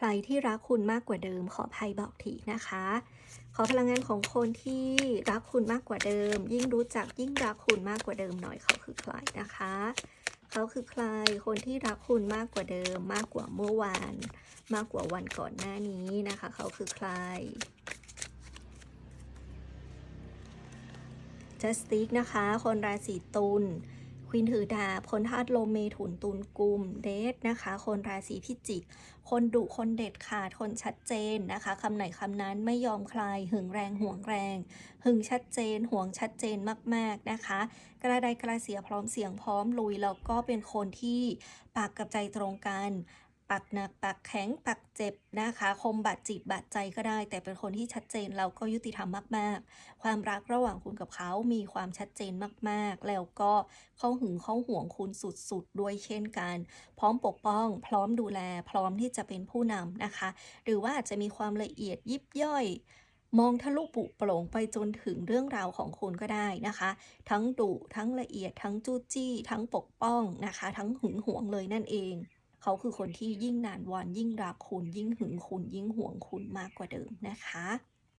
ใครที่รักคุณมากกว่าเดิม ขอภัยบอกทีนะคะ ขอพลังงานของคนที่รักคุณมากกว่าเดิม ยิ่งรู้จักยิ่งรักคุณมากกว่าเดิมหน่อยเขาคือใครนะคะ เขาคือใครคนที่รักคุณมากกว่าเดิม มากกว่าเมื่อวาน มากกว่าวันก่อนหน้านี้นะคะ เขาคือใคร Justice นะคะ คนราศีตุล ควินถือดาบคนธาตุลมเมถุนตุลกุมเดทนะคะ คนราศีพิจิก คนดุคนเด็ดขาดคนชัดเจนนะคะคำไหนคำนั้นไม่ยอมคลายหึงแรงห่วงแรง หึงชัดเจนห่วงชัดเจนมากๆนะคะ กระไดกระเสียพร้อมเสียงพร้อมลุยแล้วก็เป็นคนที่ปากกับใจตรงกัน ปักหนักปักแข็งปักเจ็บนะคะ คมบาดจิตบาดใจก็ได้ แต่เป็นคนที่ชัดเจนแล้วก็ยุติธรรมมาก ๆ ความรักระหว่างคุณกับเขามีความชัดเจนมากๆ แล้วก็เขาหึงเขาห่วงคุณสุด ๆ ด้วยเช่นกัน พร้อมปกป้อง พร้อมดูแล พร้อมที่จะเป็นผู้นำนะคะ หรือว่าอาจจะมีความละเอียดยิบย่อยมองทะลุปุโปร่งไปจนถึงเรื่องราวของคุณก็ได้นะคะ ทั้งดุทั้งละเอียดทั้งจู้จี้ ทั้งปกป้องนะคะ ทั้งหึงหวงเลยนั่นเอง เขาคือคนที่ยิ่งนานวันยิ่งรักคุณยิ่งหึงคุณยิ่งหวงคุณมากกว่าเดิมนะคะ